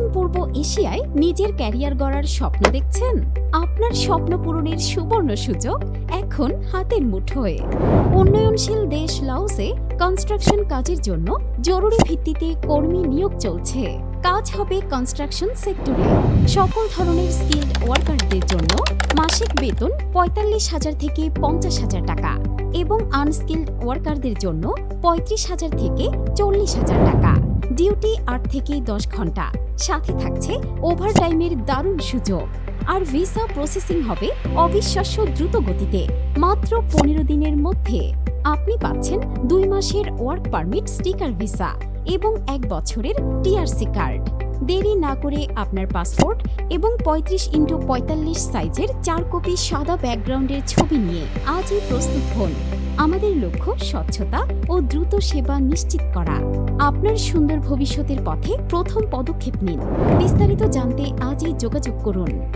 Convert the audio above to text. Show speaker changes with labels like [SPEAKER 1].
[SPEAKER 1] দক্ষিণ পূর্ব এশিয়ায় নিজের ক্যারিয়ার গড়ার স্বপ্ন দেখছেন? আপনার স্বপ্ন পূরণের সুবর্ণ সুযোগ এখন হাতের মুঠোয় উন্নয়নশীল দেশ লাউসে কনস্ট্রাকশন কাজের জন্য জরুরি ভিত্তিতে কর্মী নিয়োগ চলছে। কাজ হবে কনস্ট্রাকশন সেক্টরে সকল ধরনের স্কিল্ড ওয়ার্কারদের জন্য মাসিক বেতন পঁয়তাল্লিশ হাজার থেকে পঞ্চাশ হাজার টাকা এবং আনস্কিল্ড ওয়ার্কারদের জন্য পঁয়ত্রিশ হাজার থেকে চল্লিশ হাজার টাকা। ডিউটি আট থেকে দশ ঘণ্টা। সাথে থাকছে ওভারটাইমের দারুণ সুযোগ। আর ভিসা প্রসেসিং হবে অবিশ্বাস্য দ্রুত গতিতে, মাত্র পনেরো দিনের মধ্যে। আপনি পাচ্ছেন দুই মাসের ওয়ার্ক পারমিট স্টিকার ভিসা এবং এক বছরের টিআরসি কার্ড। দেরি না করে আপনার পাসপোর্ট এবং পঁয়ত্রিশ ইন্টু পঁয়তাল্লিশ সাইজের চার কপি সাদা ব্যাকগ্রাউন্ডের ছবি নিয়ে আজই প্রস্তুত হন। আমাদের লক্ষ্য স্বচ্ছতা ও দ্রুত সেবা নিশ্চিত করা। আপনার সুন্দর ভবিষ্যতের পথে প্রথম পদক্ষেপ নিন। বিস্তারিত জানতে আজই যোগাযোগ করুন।